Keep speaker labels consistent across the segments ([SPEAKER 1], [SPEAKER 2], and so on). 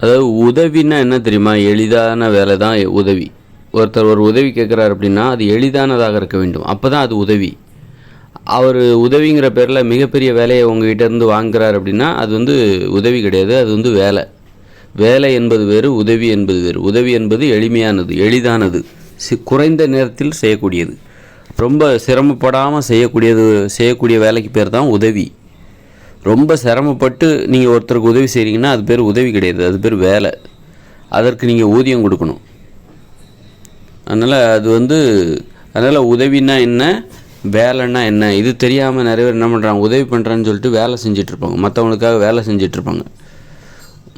[SPEAKER 1] அதாவது உதவின்னா என்ன தெரியுமா? எளிதான வேலை தான் உதவி. ஒருத்தர் ஒரு உதவி கேட்குறாரு அப்படின்னா அது எளிதானதாக இருக்க வேண்டும். அப்போ தான் அது உதவி. அவர் உதவிங்கிற பேரில் மிகப்பெரிய வேலையை உங்ககிட்ட இருந்து வாங்குறாரு அப்படின்னா அது வந்து உதவி கிடையாது அது வந்து வேலை. வேலை என்பது வேறு உதவி என்பது வேறு. உதவி என்பது எளிமையானது எளிதானது. சி குறைந்த நேரத்தில் செய்யக்கூடியது. ரொம்ப சிரமப்படாமல் செய்யக்கூடியது செய்யக்கூடிய வேலைக்கு பேர் தான் உதவி. ரொம்ப சிரமப்பட்டு நீங்கள் ஒருத்தருக்கு உதவி செய்கிறீங்கன்னா அது பேர் உதவி கிடையாது. அது பேர் வேலை. அதற்கு நீங்கள் ஊதியம் கொடுக்கணும். அதனால் அது வந்து அதனால் உதவினா என்ன வேலைன்னா என்ன இது தெரியாமல் நிறைய பேர் என்ன பண்ணுறாங்க உதவி பண்ணுறேன்னு சொல்லிட்டு வேலை செஞ்சிட்ருப்பாங்க மற்றவங்களுக்காக வேலை செஞ்சிட்ருப்பாங்க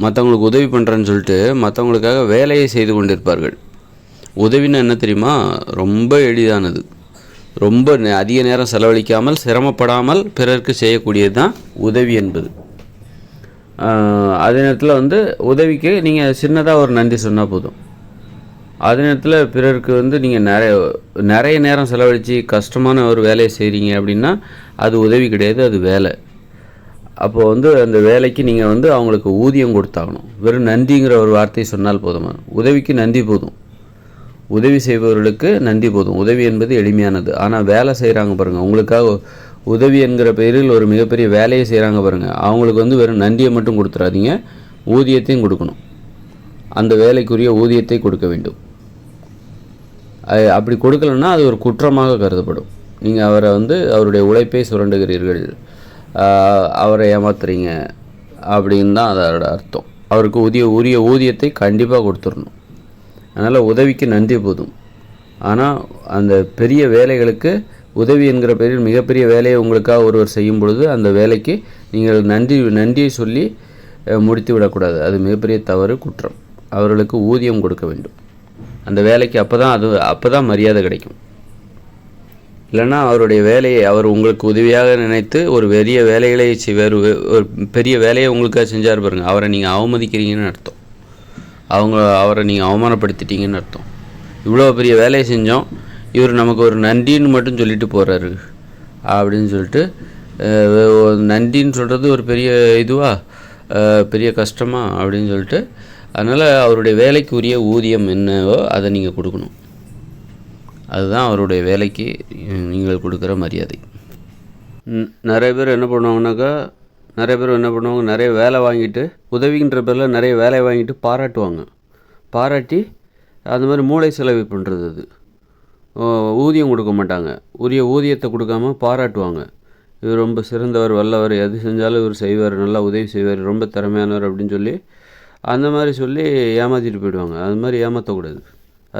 [SPEAKER 1] மற்றவங்களுக்கு உதவி பண்ணுறேன்னு சொல்லிட்டு மற்றவங்களுக்காக வேலையை செய்து கொண்டிருப்பார்கள். உதவின்னா என்ன தெரியுமா? ரொம்ப எளிதானது. ரொம்ப நே- அதிக நேரம் செலவழிக்காமல் சிரமப்படாமல் பிறருக்கு செய்யக்கூடியது தான் உதவி என்பது. அதே நேரத்தில் வந்து உதவிக்கு நீங்கள் சின்னதாக ஒரு நன்றி சொன்னால் போதும். அதே நேரத்தில் பிறருக்கு வந்து நீங்கள் நிறைய நிறைய நேரம் செலவழித்து கஷ்டமான ஒரு வேலையை செய்கிறீங்க அப்படின்னா அது உதவி கிடையாது அது வேலை. அப்போ வந்து அந்த வேலைக்கு நீங்கள் வந்து அவங்களுக்கு ஊதியம் கொடுத்தாகணும். வெறும் நன்றிங்கிற ஒரு வார்த்தையை சொன்னால் போதுமா? உதவிக்கு நன்றி போதும். உதவி செய்பவர்களுக்கு நன்றி போதும். உதவி என்பது எளிமையானது. ஆனால் வேலை செய்கிறாங்க பாருங்கள் உங்களுக்காக உதவி என்கிற பெயரில் ஒரு மிகப்பெரிய வேலையை செய்கிறாங்க பாருங்கள் அவங்களுக்கு வந்து வெறும் நன்றியை மட்டும் கொடுத்துறாதீங்க. ஊதியத்தையும் கொடுக்கணும். அந்த வேலைக்குரிய ஊதியத்தை கொடுக்க வேண்டும். அப்படி கொடுக்கலன்னா அது ஒரு குற்றமாக கருதப்படும். நீங்கள் அவரை வந்து அவருடைய உழைப்பை சுரண்டுகிறீர்கள். அவரை ஏமாத்துறீங்க. அப்படின்னு தான் அதோட அர்த்தம். அவருக்கு உரிய உரிய ஊதியத்தை கண்டிப்பாக கொடுத்துடணும். அதனால் உதவிக்கு நன்றி போதும். ஆனால் அந்த பெரிய வேலைகளுக்கு உதவி என்கிற பெயரில் மிகப்பெரிய வேலையை உங்களுக்காக ஒருவர் செய்யும் பொழுது அந்த வேலைக்கு நீங்கள் நன்றி நன்றியை சொல்லி முடித்து விடக்கூடாது. அது மிகப்பெரிய தவறு குற்றம். அவர்களுக்கு ஊதியம் கொடுக்க வேண்டும். அந்த வேலைக்கு அப்போ தான் அது அப்போ தான் மரியாதை கிடைக்கும். இல்லைன்னா அவருடைய வேலையை அவர் உங்களுக்கு உதவியாக நினைத்து ஒரு பெரிய வேலைகளை செய்வார் வேறு ஒரு பெரிய வேலையை உங்களுக்காக செஞ்சார் பாருங்கள் அவரை நீங்கள் அவமதிக்கிறீங்கன்னு அர்த்தம். அவங்க அவரை நீங்கள் அவமானப்படுத்திட்டீங்கன்னு அர்த்தம். இவ்வளோ பெரிய வேலையை செஞ்சோம். இவர் நமக்கு ஒரு நன்றின்னு மட்டும் சொல்லிட்டு போகிறாரு அப்படின்னு சொல்லிட்டு ஒரு நன்றின்னு சொல்கிறது ஒரு பெரிய இதுவா? பெரிய கஷ்டமா? அப்படின்னு சொல்லிட்டு அதனால் அவருடைய வேலைக்குரிய ஊதியம் என்னவோ அதை நீங்கள் கொடுக்கணும். அதுதான் அவருடைய வேலைக்கு நீங்கள் கொடுக்குற மரியாதை. நிறைய பேர் என்ன பண்ணுவாங்கனாக்கா நிறைய பேர் என்ன பண்ணுவாங்க நிறைய வேலை வாங்கிட்டு உதவின்ற பேரில் நிறைய வேலை வாங்கிட்டு பாராட்டுவாங்க. பாராட்டி அந்த மாதிரி மூளை செலவு பண்ணுறது அது. ஊதியம் கொடுக்க மாட்டாங்க. உரிய ஊதியத்தை கொடுக்காம பாராட்டுவாங்க. இவர் ரொம்ப சிறந்தவர் வல்லவர் எது செஞ்சாலும் இவர் செய்வார் நல்லா உதவி செய்வார் ரொம்ப திறமையானவர் அப்படின்னு சொல்லி அந்த மாதிரி சொல்லி ஏமாற்றிட்டு போயிடுவாங்க. அது மாதிரி ஏமாற்றக்கூடாது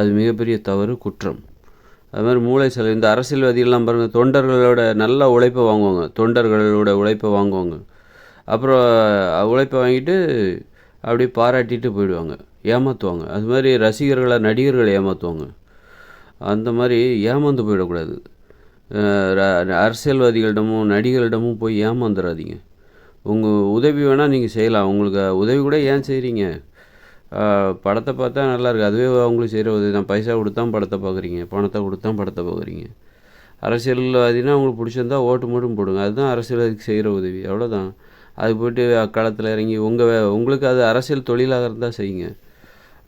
[SPEAKER 1] அது மிகப்பெரிய தவறு குற்றம். அது மாதிரி மூளை செலவு. இந்த அரசியல்வாதிகள்லாம் பாருங்கள் தொண்டர்களோட நல்ல உழைப்பை வாங்குவாங்க. தொண்டர்களோட உழைப்பை வாங்குவாங்க. அப்புறம் உழைப்பை வாங்கிட்டு அப்படியே பாராட்டிட்டு போயிடுவாங்க. ஏமாற்றுவாங்க அது மாதிரி ரசிகர்களை நடிகர்களை ஏமாற்றுவாங்க அந்த மாதிரி ஏமாந்து போயிடக்கூடாது. அரசியல்வாதிகளிடமும் நடிகர்களிடமும் போய் ஏமாந்துடாதீங்க உங்கள் உதவி வேணால் நீங்கள் செய்யலாம். உங்களுக்கு உதவி கூட ஏன் செய்கிறீங்க படத்தை பார்த்தா நல்லாயிருக்கு அதுவே அவங்களுக்கு செய்கிற உதவி தான். பைசா கொடுத்தான் படத்தை பார்க்குறீங்க. பணத்தை கொடுத்தான் படத்தை பார்க்குறீங்க. அரசியல்வாதினா உங்களுக்கு பிடிச்சிருந்தா ஓட்டு மட்டும் போடுங்க. அதுதான் அரசியல்வாதிக்கு செய்கிற உதவி. அவ்வளோதான் அது போயிட்டு அக்காலத்தில் இறங்கி உங்கள் வே உங்களுக்கு அது அரசியல் தொழிலாக இருந்தால் செய்யுங்க.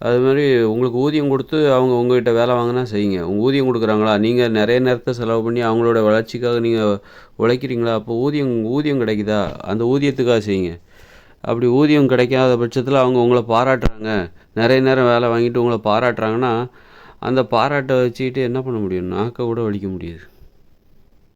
[SPEAKER 1] அது மாதிரி உங்களுக்கு ஊதியம் கொடுத்து அவங்க உங்ககிட்ட வேலை வாங்கினா செய்யுங்க. உங்கள் ஊதியம் கொடுக்குறாங்களா? நீங்கள் நிறைய நேரத்தை செலவு பண்ணி அவங்களோட வளர்ச்சிக்காக நீங்கள் உழைக்கிறீங்களா? அப்போ ஊதியம் ஊதியம் கிடைக்குதா? அந்த ஊதியத்துக்காக செய்யுங்க. அப்படி ஊதியம் கிடைக்காத பட்சத்தில் அவங்க உங்களை பாராட்டுறாங்க. நிறைய நேரம் வேலை வாங்கிட்டு உங்களை பாராட்டுறாங்கன்னா அந்த பாராட்டை வச்சுக்கிட்டு என்ன பண்ண முடியும்? நாக்கை கூட வலிக்க முடியாது.